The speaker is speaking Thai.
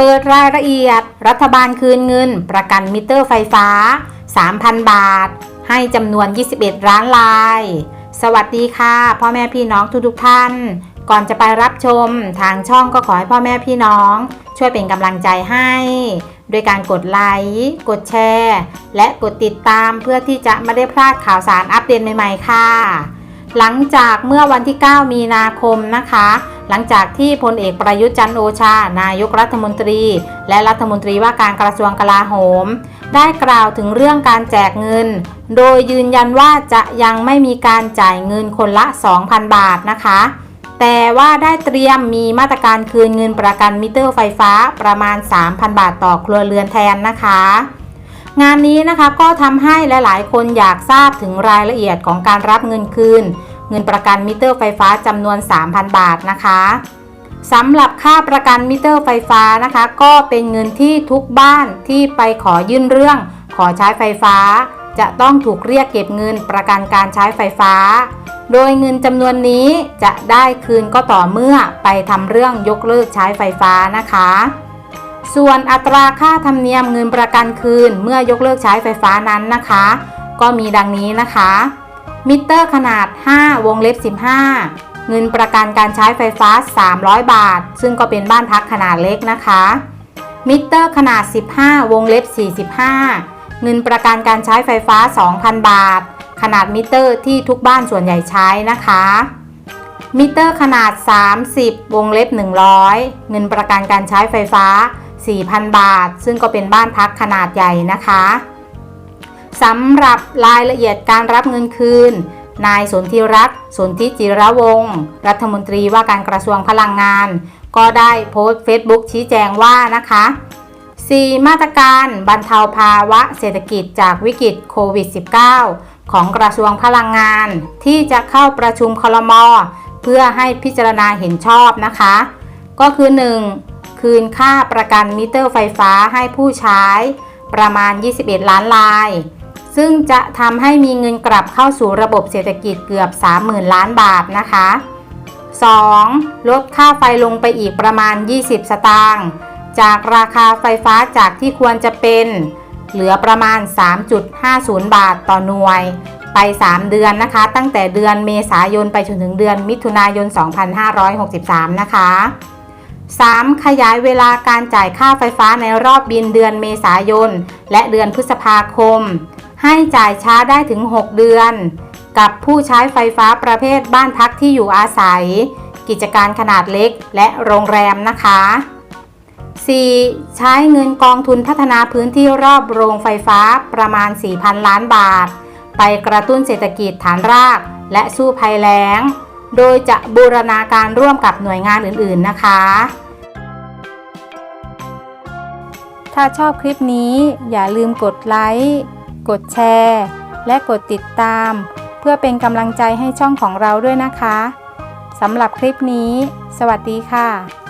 เปิดรายละเอียด รัฐบาลคืนเงิน ประกันมิเตอร์ไฟฟ้า 3,000 บาท ให้จำนวน 21 ล้านลาย สวัสดีค่ะ พ่อแม่พี่น้องทุกๆท่าน ก่อนจะไปรับชมทางช่องก็ขอให้พ่อแม่พี่น้อง ช่วยเป็นกำลังใจให้ โดยการกดไลค์กดแชร์ และกดติดตามเพื่อที่จะไม่ได้พลาดข่าวสารอัปเดตใหม่ ๆ ค่ะ หลังจากเมื่อวันที่ 9 มีนาคมนะคะ หลังจากที่พลเอกประยุทธ์จันโอชา นายกรัฐมนตรี และรัฐมนตรีว่าการกระทรวงกลาโหม ได้กล่าวถึงเรื่องการแจกเงิน โดยยืนยันว่าจะยังไม่มีการจ่ายเงินคนละ 2,000 บาทนะคะ แต่ว่าได้เตรียมมีมาตรการคืนเงินประกันมิเตอร์ไฟฟ้าประมาณ 3,000 บาทต่อครัวเรือนแทนนะคะ งานนี้นะคะก็ทำให้หลายๆ คนอยากทราบถึงรายละเอียดของการรับเงินคืน เงินประกันมิเตอร์ไฟฟ้าจำนวน 3,000 บาทนะคะสำหรับค่าประกันมิเตอร์ไฟฟ้านะคะ ก็เป็นเงินที่ทุกบ้านที่ไปขอยื่นเรื่อง ขอใช้ไฟฟ้า จะต้องถูกเรียกเก็บเงินประกันการใช้ไฟฟ้า โดยเงินจำนวนนี้จะได้คืนก็ต่อเมื่อไปทำเรื่องยกเลิกใช้ไฟฟ้านะคะ ส่วนอัตราค่าธรรมเนียมเงินประกันคืนเมื่อยกเลิกใช้ไฟฟ้านั้นนะคะ ก็มีดังนี้นะคะ มิเตอร์ขนาด 5 วงเล็บ 15 เงินประกันการใช้ไฟฟ้า 300 บาท ซึ่งก็เป็นบ้านพักขนาดเล็กนะคะ มิเตอร์ขนาด 15 วงเล็บ 45 เงินประกันการใช้ไฟฟ้า 2,000 บาท ขนาดมิเตอร์ที่ทุกบ้านส่วนใหญ่ใช้นะคะมิเตอร์ขนาด 30 วงเล็บ 100 เงินประกันการใช้ไฟฟ้า 4,000 บาท ซึ่งก็เป็นบ้านพักขนาดใหญ่นะคะสำหรับรายละเอียดการรับเงินคืน นายสนธิรัตน์สนธิจิระวงศ์รัฐมนตรีว่าการกระทรวงพลังงาน ก็ได้โพสต์เฟซบุ๊กชี้แจงว่านะคะ 4 มาตรการบรรเทาภาวะเศรษฐกิจจากวิกฤตโควิด -19 ของกระทรวงพลังงาน ที่จะเข้าประชุมคลมเพื่อให้พิจารณาเห็นชอบนะคะ ก็คือ 1. คืนค่าประกันมิเตอร์ไฟฟ้าให้ผู้ใช้ประมาณ 21 ล้านลาย ซึ่งจะทำให้มีเงินกลับเข้าสู่ระบบเศรษฐกิจเกือบ 30,000 ล้านบาทนะคะ 2. ลดค่าไฟลงไปอีกประมาณ 20 สตางค์จากราคาไฟฟ้าจากที่ควรจะเป็น เหลือประมาณ 3.50 บาทต่อหน่วย ไป 3 เดือนนะคะ ตั้งแต่เดือนเมษายนไปจนถึงเดือนมิถุนายน 2563 นะคะ 3. ขยายเวลาการจ่ายค่าไฟฟ้าในรอบบินเดือนเมษายน และเดือนพฤษภาคม ให้จ่ายช้าได้ถึง 6 เดือน กับผู้ใช้ไฟฟ้าประเภทบ้านพักที่อยู่อาศัย กิจการขนาดเล็กและโรงแรมนะคะ 4. ใช้เงินกองทุนพัฒนาพื้นที่รอบโรงไฟฟ้าประมาณ 4,000 ล้านบาท ไปกระตุ้นเศรษฐกิจฐานราก และสู้ภัยแล้ง โดยจะบูรณาการร่วมกับหน่วยงานอื่นๆนะคะ ถ้าชอบคลิปนี้อย่าลืมกดไลค์กดแชร์ และกดติดตาม เพื่อเป็นกำลังใจให้ช่องของเราด้วยนะคะสำหรับคลิปนี้ สวัสดีค่ะ